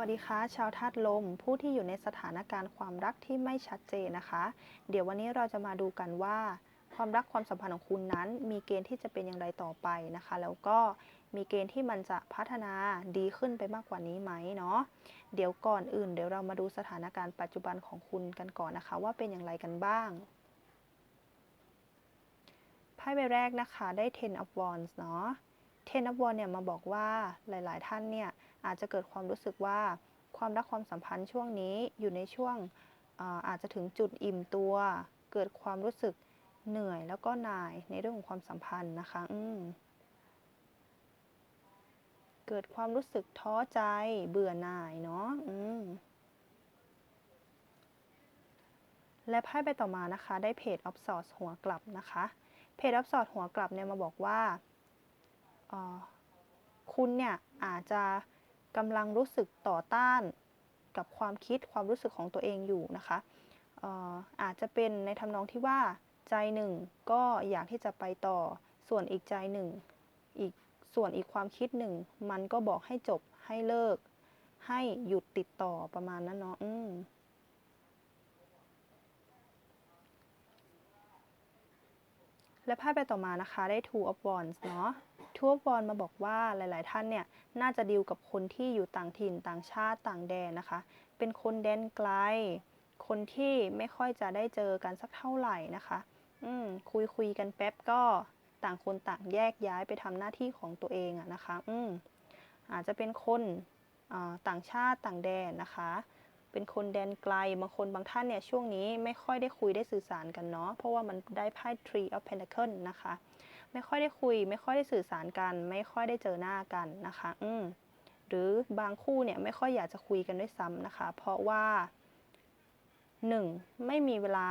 วัสดีค่ะ ชาวธาตุลม ผู้ที่อยู่ในสถานการณ์ความรักที่ไม่ชัดเจนนะคะ เดี๋ยววันนี้เราจะมาดูกันว่า ความรักความสัมพันธ์ของคุณนั้น มีเกณฑ์ที่จะเป็นอย่างไรต่อไปนะคะ แล้วก็มีเกณฑ์ที่มันจะพัฒนาดีขึ้นไปมากกว่านี้ไหมเนาะเดี๋ยวก่อนอื่น เดี๋ยวเรามาดูสถานการณ์ปัจจุบันของคุณกันก่อนนะคะ ว่าเป็นอย่างไรกันบ้างไพ่ใบแรกนะคะได้ Ten of Wands เนาะ Ten of Wands เนี่ยมาบอกว่าหลาย ๆ ท่านเนี่ย อาจจะเกิดความรู้สึกว่าความรักความสัมพันธ์ช่วงนี้อยู่ในช่วงอาอาจจะถึงจุดอิ่มตัว เกิดความรู้สึกเหนื่อยแล้วก็หน่ายในเรื่องของความสัมพันธ์นะคะอืเกิดความรู้สึกท้อใจเบื่อหน่ายเนาะอืมและไพ่ใบต่อมานะคะ ได้เพจออฟสอดหัวกลับนะคะ เพจออฟสอดหัวกลับเนี่ยมาบอกว่าออคุณเนี่ยอาจจะ กำลังรู้สึกต่อต้านกับความคิดความรู้สึกของตัวเองอยู่นะคะเอ่ออาจจะเป็นในทำนองที่ว่าใจหนึ่งก็อยากที่จะไปต่อ ส่วนอีกใจหนึ่งอีกส่วนอีกความคิดหนึ่งมันก็บอกให้จบให้เลิก ให้หยุดติดต่อประมาณนั้นเนาะอืมและไพ่ใบต่อมานะคะได้ Two of Wands เนาะ Two of Wands มาบอกว่าหลาย ๆ ท่านเนี่ยน่าจะดีลกับคนที่อยู่ต่างถิ่นต่างชาติต่างแดนนะคะ เป็นคนแดนไกล คนที่ไม่ค่อยจะได้เจอกันสักเท่าไหร่นะคะ อืมคุยคุยกันแป๊บก็ต่างคนต่างแยกย้ายไปทำหน้าที่ของตัวเองอะนะคะ อืมอาจจะเป็นคนต่างชาติต่างแดนนะคะ เป็นคนแดนไกล บางคนบางท่านเนี่ยช่วงนี้ไม่ค่อยได้คุยได้สื่อสารกันเนาะ เพราะว่ามันได้ไพ่ Tree of Pentacles นะคะ ไม่ค่อยได้คุย ไม่ค่อยได้สื่อสารกัน ไม่ค่อยได้เจอหน้ากันนะคะ อืมหรือบางคู่เนี่ยไม่ค่อยอยากจะคุยกันด้วยซ้ำนะคะ เพราะว่าหนึ่งไม่มีเวลา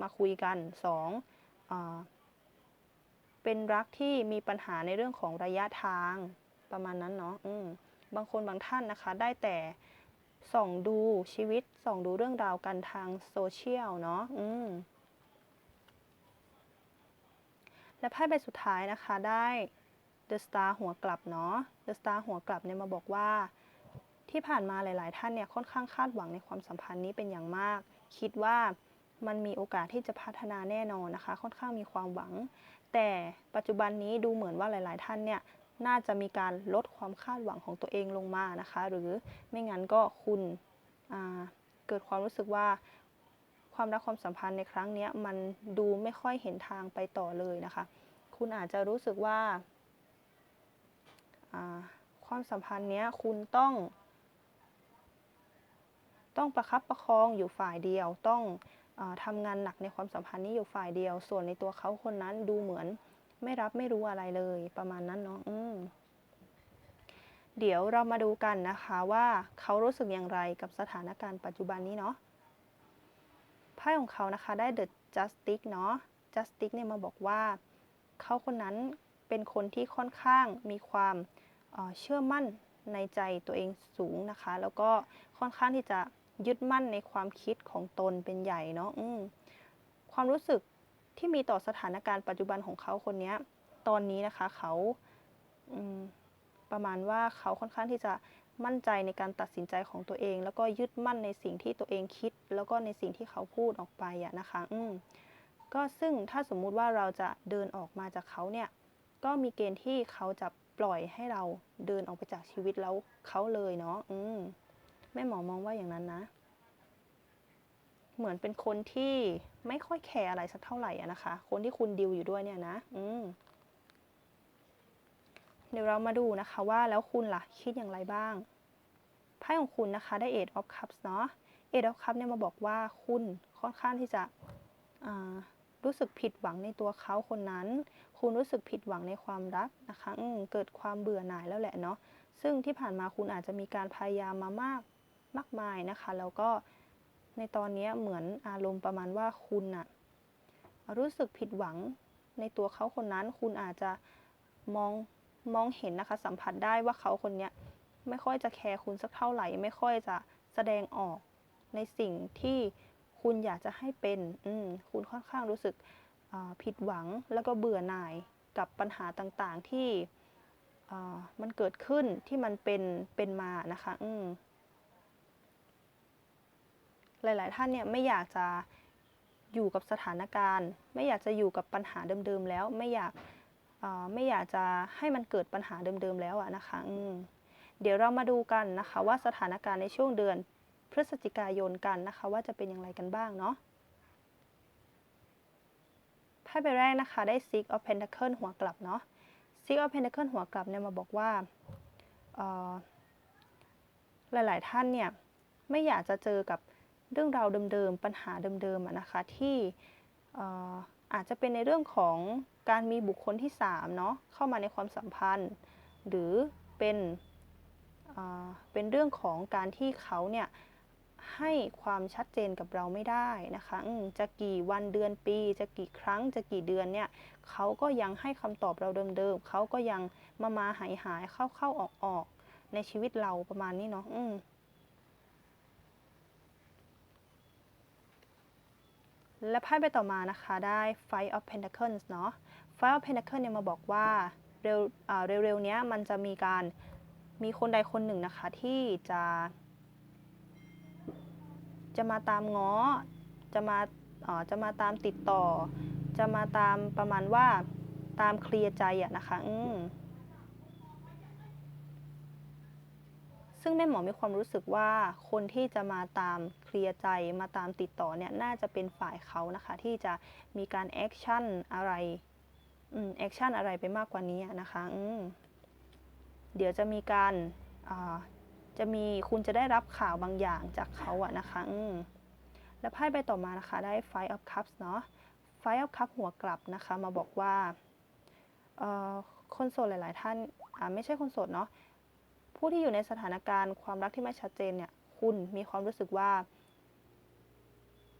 มาคุยกันสองเป็นรักที่มีปัญหาในเรื่องของระยะทางประมาณนั้นเนาะอืมบางคนบางท่านนะคะ ได้แต่ส่องดูชีวิตส่องดูเรื่องราวกันทางโซเชียลเนาะอืม และไพ่ใบสุดท้ายนะคะได้ The Star หัวกลับเนาะ The Star หัวกลับเนี่ยมาบอกว่า ที่ผ่านมาหลาย ๆ ท่านเนี่ยค่อนข้างคาดหวังในความสัมพันธ์นี้เป็นอย่างมาก คิดว่ามันมีโอกาสที่จะพัฒนาแน่นอนนะคะ ค่อนข้างมีความหวัง แต่ปัจจุบันนี้ดูเหมือนว่าหลาย ๆ ท่านเนี่ยน่าจะมีการลดความคาดหวังของตัวเองลงมานะคะ หรือไม่งั้นก็คุณเกิดความรู้สึกว่า ความรักความสัมพันธ์ในครั้งนี้มันดูไม่ค่อยเห็นทางไปต่อเลยนะคะ คุณอาจจะรู้สึกว่า ความสัมพันธ์นี้คุณต้อง ต้องประคับประคองอยู่ฝ่ายเดียว ต้องอทำงานหนักในความสัมพันธ์นี้อยู่ฝ่ายเดียว ส่วนในตัวเขาคนนั้นดูเหมือนไม่รับไม่รู้อะไรเลยประมาณนั้นเนาะเดี๋ยวเรามาดูกันนะคะว่าเขารู้สึกอย่างไรกับสถานการณ์ปัจจุบันนี้เนาะ ไพ่ของเขานะคะได้ The Justice เนาะ Justice เนี่ยมาบอกว่าเขาคนนั้นเป็นคนที่ค่อนข้างมีความเชื่อมั่นในใจตัวเองสูงนะคะ แล้วก็ค่อนข้างที่จะยึดมั่นในความคิดของตนเป็นใหญ่เนาะความรู้สึกที่มีต่อสถานการณ์ปัจจุบันของเขาคนนี้ตอนนี้นะคะเขาประมาณว่าเขาค่อนข้างที่จะ มั่นใจในการตัดสินใจของตัวเอง แล้วก็ยึดมั่นในสิ่งที่ตัวเองคิด แล้วก็ในสิ่งที่เขาพูดออกไปอะนะคะ อืมก็ซึ่งถ้าสมมุติว่าเราจะเดินออกมาจากเขาเนี่ย ก็มีเกณฑ์ที่เขาจะปล่อยให้เราเดินออกไปจากชีวิตแล้วเขาเลยเนาะ อืมแม่หมอมองว่าอย่างนั้นนะ เหมือนเป็นคนที่ไม่ค่อยแคร์อะไรสักเท่าไหร่อะนะคะ คนที่คุณดิวอยู่ด้วยเนี่ยนะ อืม เดี๋ยวเรามาดูนะคะว่าแล้วคุณล่ะคิดอย่างไรบ้างไพ่ของคุณนะคะได้ Eight of Cups เนาะ Eight of Cups เนี่ยมาบอกว่าคุณค่อนข้างที่จะรู้สึกผิดหวังในตัวเขาคนนั้น คุณรู้สึกผิดหวังในความรักนะคะเกิดความเบื่อหน่ายแล้วแหละเนาะ ซึ่งที่ผ่านมาคุณอาจจะมีการพยายามมามากมากมายนะคะ แล้วก็ในตอนนี้เหมือนอารมณ์ประมาณว่าคุณอะรู้สึกผิดหวังในตัวเขาคนนั้น คุณอาจจะมอง มองเห็นนะคะ สัมผัสได้ว่าเขาคนนี้ไม่ค่อยจะแคร์คุณสักเท่าไหร่ ไม่ค่อยจะแสดงออกในสิ่งที่คุณอยากจะให้เป็น อืมคุณค่อนข้างรู้สึกผิดหวังแล้วก็เบื่อหน่ายกับปัญหาต่างๆที่เอ่มันเกิดขึ้นที่มันเป็นเป็นมานะคะ อืมหลาย ๆ ท่านเนี่ยไม่อยากจะอยู่กับสถานการณ์ ไม่อยากจะอยู่กับปัญหาเดิม ๆ แล้วไม่อยาก ไม่อยากจะให้มันเกิดปัญหาเดิมๆแล้วอะนะคะเดี๋ยวเรามาดูกันนะคะว่าสถานการณ์ในช่วงเดือนพฤศจิกายนกันนะคะ ว่าจะเป็นอย่างไรกันบ้างเนาะไพ่ใบแรกนะคะได้ Six of Pentacles หัวกลับเนาะ Six of Pentacles หัวกลับเนี่ยมาบอกว่าหลาย ๆ ท่านเนี่ยไม่อยากจะเจอกับเรื่องราวเดิม ๆ ปัญหาเดิมๆอะนะคะที่ อาจจะเป็นในเรื่องของการมีบุคคลที่ 3 เนาะเข้ามาในความสัมพันธ์ หรือเป็นเป็นเรื่องของการที่เขาเนี่ยให้ความชัดเจนกับเราไม่ได้นะคะจะกี่วันเดือนปี จะกี่ครั้งจะกี่เดือนเนี่ยเขาก็ยังให้คำตอบเราเดิมๆเขาก็ยังมามาหายหายเข้าเข้าออกออกในชีวิตเราประมาณนี้เนาะอืม และไพ่ใบต่อมานะคะได้ Five of Pentacles เนาะ Five of Pentacles เนี่ยมาบอกว่าเร็วเร็วๆเนี้ยมันจะมีการมีคนใดคนหนึ่งนะคะที่จะ จะมาตามง้อ จะมาอ่อจะมาตามติดต่อ จะมาตามประมาณว่าตามเคลียร์ใจอะนะคะ อืม ซึ่งแม่หมอมีความรู้สึกว่าคนที่จะมาตามเคลียร์ใจมาตามติดต่อเนี่ยน่าจะเป็นฝ่ายเขานะคะที่จะมีการแอคชั่นอะไรอืมแอคชั่นอะไรไปมากกว่านี้นะคะอืเดี๋ยวจะมีการอ่าจะมีคุณจะได้รับข่าวบางอย่างจากเขาอะนะคะอืมแล้วไพ่ใบต่อมานะคะได้ Five of Cups เนาะ Five of Cups หัวกลับนะคะมาบอกว่าเอ่อคนโสดหลาย ๆ ท่านอ่าไม่ใช่คนโสดเนาะ ผู้ที่อยู่ในสถานการณ์ความรักที่ไม่ชัดเจนเนี่ย คุณมีความรู้สึกว่า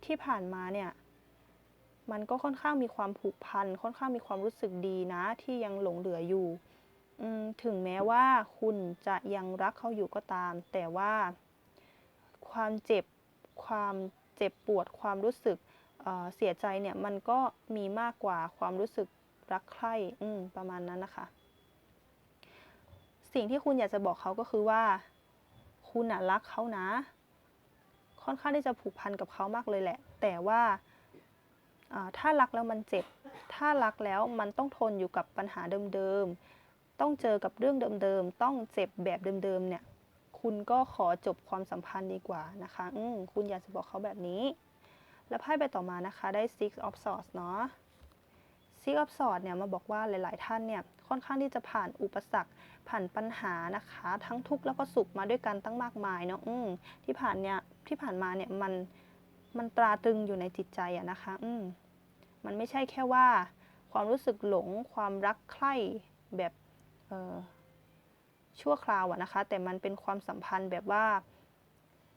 ที่ผ่านมาเนี่ย มันก็ค่อนข้างมีความผูกพัน ค่อนข้างมีความรู้สึกดีนะ ที่ยังหลงเหลืออยู่ถึงแม้ว่าคุณจะยังรักเขาอยู่ก็ตาม แต่ว่า ความเจ็บ ความเจ็บปวด ความรู้สึกเเสียใจเนี่ย มันก็มีมากกว่าความรู้สึกรักใคร่อืประมาณนั้นนะคะ สิ่งที่คุณอยากจะบอกเขาก็คือว่า คุณน่ะรักเขานะ ค่อนข้างที่จะผูกพันกับเขามากเลยแหละ แต่ว่าถ้ารักแล้วมันเจ็บ ถ้ารักแล้วมันต้องทนอยู่กับปัญหาเดิมๆ ต้องเจอกับเรื่องเดิมๆ ต้องเจ็บแบบเดิมๆ เนี่ย คุณก็ขอจบความสัมพันธ์ดีกว่านะคะอืคุณอยากจะบอกเขาแบบนี้ แล้วไพ่ใบต่อมานะคะ ได้ six of swords เนาะ six of swords เนี่ยมาบอกว่าหลายๆ ท่านเนี่ยค่อนข้างที่จะผ่านอุปสรรค ผ่านปัญหานะคะ ทั้งทุกข์แล้วก็สุขมาด้วยกันตั้งมากมายเนาะอืมที่ผ่านเนี่ยที่ผ่านมาเนี่ยมันมันตราตรึงอยู่ในจิตใจอะนะคะอืมมันไม่ใช่แค่ว่า ความรู้สึกหลง ความรักใคร่แบบเออชั่วคราวอะนะคะ แต่มันเป็นความสัมพันธ์แบบว่า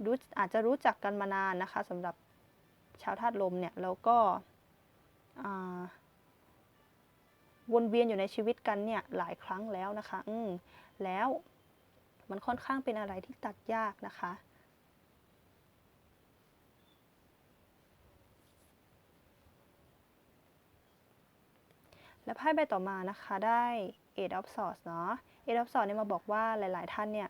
รู้อาจจะรู้จักกันมานานนะคะสำหรับชาวธาตุลมเนี่ยแล้วก็อ่า วนเวียนอยู่ในชีวิตกันเนี่ยหลายครั้งแล้วนะคะอืมแล้วมันค่อนข้างเป็นอะไรที่ตัดยากนะคะ และไพ่ใบต่อมานะคะได้ Eight of Swords เนาะ Eight of Swords เนี่ยมาบอกว่าหลาย ๆ ท่านเนี่ย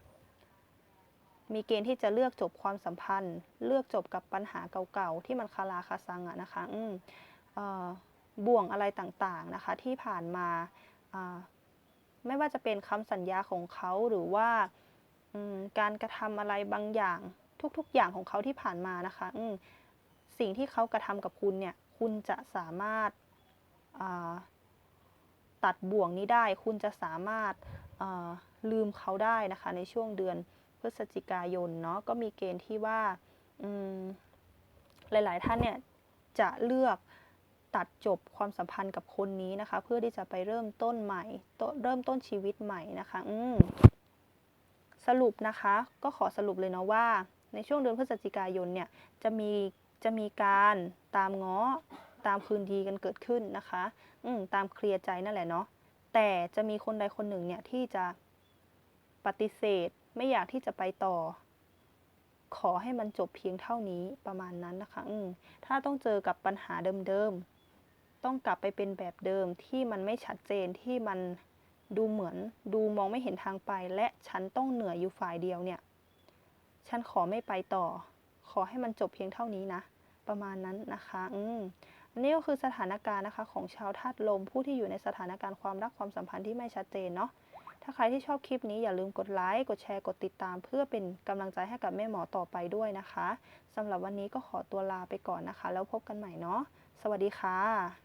มีเกณฑ์ที่จะเลือกจบความสัมพันธ์ เลือกจบกับปัญหาเก่าๆ ที่มันคาราคาซังอะนะคะ อืมเอ่อ บ่วงอะไรต่างๆนะคะ ที่ผ่านมาไม่ว่าจะเป็นคำสัญญาของเขาหรือว่าการกระทำอะไรบางอย่างทุกๆ อย่างของเขาที่ผ่านมานะคะสิ่งที่เขากระทำกับคุณเนี่ย คุณจะสามารถตัดบ่วงนี้ได้ คุณจะสามารถลืมเขาได้นะคะ ในช่วงเดือนพฤศจิกายนเนาะก็มีเกณฑ์ที่ว่าหลาย ๆ ท่านเนี่ยจะเลือก ตัดจบความสัมพันธ์กับคนนี้นะคะ เพื่อที่จะไปเริ่มต้นใหม่เริ่มต้นชีวิตใหม่นะคะอืมสรุปนะคะ ก็ขอสรุปเลยเนาะว่า ในช่วงเดือนพฤศจิกายนเนี่ยจะมีจะมีการตามง้อตามคืนดีกันเกิดขึ้นนะคะ อืมตามเคลียร์ใจนั่นแหละเนาะแต่จะมีคนใดคนหนึ่งเนี่ยที่จะปฏิเสธไม่อยากที่จะไปต่อ ขอให้มันจบเพียงเท่านี้ประมาณนั้นนะคะ อืมถ้าต้องเจอกับปัญหาเดิมๆ ต้องกลับไปเป็นแบบเดิมที่มันไม่ชัดเจนที่มันดูเหมือนดูมองไม่เห็นทางไป และฉันต้องเหนื่อยอยู่ฝ่ายเดียวเนี่ย ฉันขอไม่ไปต่อ ขอให้มันจบเพียงเท่านี้นะ ประมาณนั้นนะคะ อืมอันนี้ก็คือสถานการณ์นะคะ ของชาวธาตุลมผู้ที่อยู่ในสถานการณ์ความรักความสัมพันธ์ที่ไม่ชัดเจนเนาะถ้าใครที่ชอบคลิปนี้อย่าลืมกดไลค์ กดแชร์ กดติดตาม เพื่อเป็นกำลังใจให้กับแม่หมอต่อไปด้วยนะคะสำหรับวันนี้ก็ขอตัวลาไปก่อนนะคะ แล้วพบกันใหม่เนาะสวัสดีค่ะ